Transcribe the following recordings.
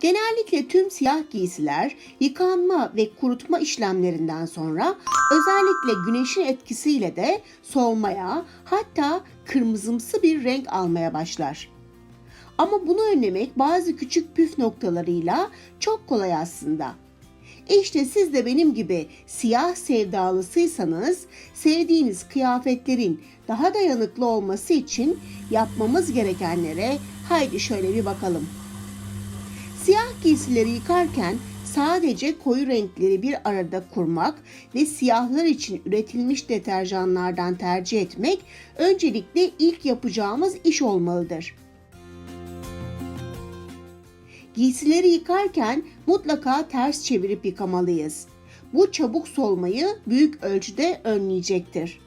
Genellikle tüm siyah giysiler yıkanma ve kurutma işlemlerinden sonra özellikle güneşin etkisiyle de solmaya hatta kırmızımsı bir renk almaya başlar. Ama bunu önlemek bazı küçük püf noktalarıyla çok kolay aslında. İşte siz de benim gibi siyah sevdalısıysanız sevdiğiniz kıyafetlerin daha dayanıklı olması için yapmamız gerekenlere haydi şöyle bir bakalım. Siyah giysileri yıkarken sadece koyu renkleri bir arada kurmak ve siyahlar için üretilmiş deterjanlardan tercih etmek öncelikle ilk yapacağımız iş olmalıdır. Giysileri yıkarken mutlaka ters çevirip yıkamalıyız. Bu çabuk solmayı büyük ölçüde önleyecektir.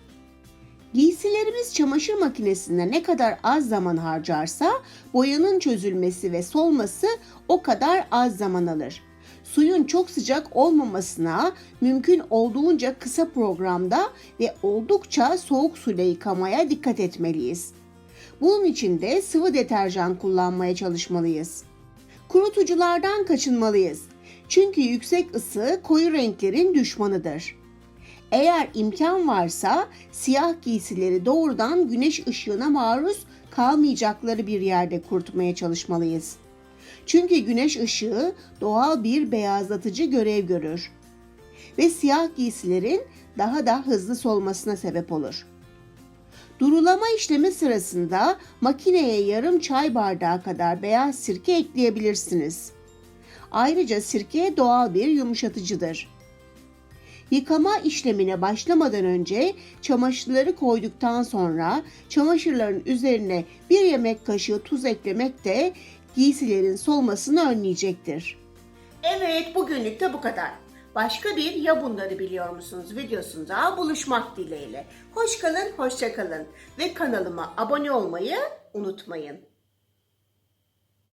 Giysilerimiz çamaşır makinesinde ne kadar az zaman harcarsa boyanın çözülmesi ve solması o kadar az zaman alır. Suyun çok sıcak olmamasına mümkün olduğunca kısa programda ve oldukça soğuk suyla yıkamaya dikkat etmeliyiz. Bunun için de sıvı deterjan kullanmaya çalışmalıyız. Kurutuculardan kaçınmalıyız. Çünkü yüksek ısı koyu renklerin düşmanıdır. Eğer imkan varsa siyah giysileri doğrudan güneş ışığına maruz kalmayacakları bir yerde kurutmaya çalışmalıyız. Çünkü güneş ışığı doğal bir beyazlatıcı görev görür ve siyah giysilerin daha da hızlı solmasına sebep olur. Durulama işlemi sırasında makineye yarım çay bardağı kadar beyaz sirke ekleyebilirsiniz. Ayrıca sirke doğal bir yumuşatıcıdır. Yıkama işlemine başlamadan önce çamaşırları koyduktan sonra çamaşırların üzerine bir yemek kaşığı tuz eklemek de giysilerin solmasını önleyecektir. Evet bugünlük de bu kadar. Başka bir ya bunları biliyor musunuz videosunda buluşmak dileğiyle. Hoş kalın, hoşça kalın ve kanalıma abone olmayı unutmayın.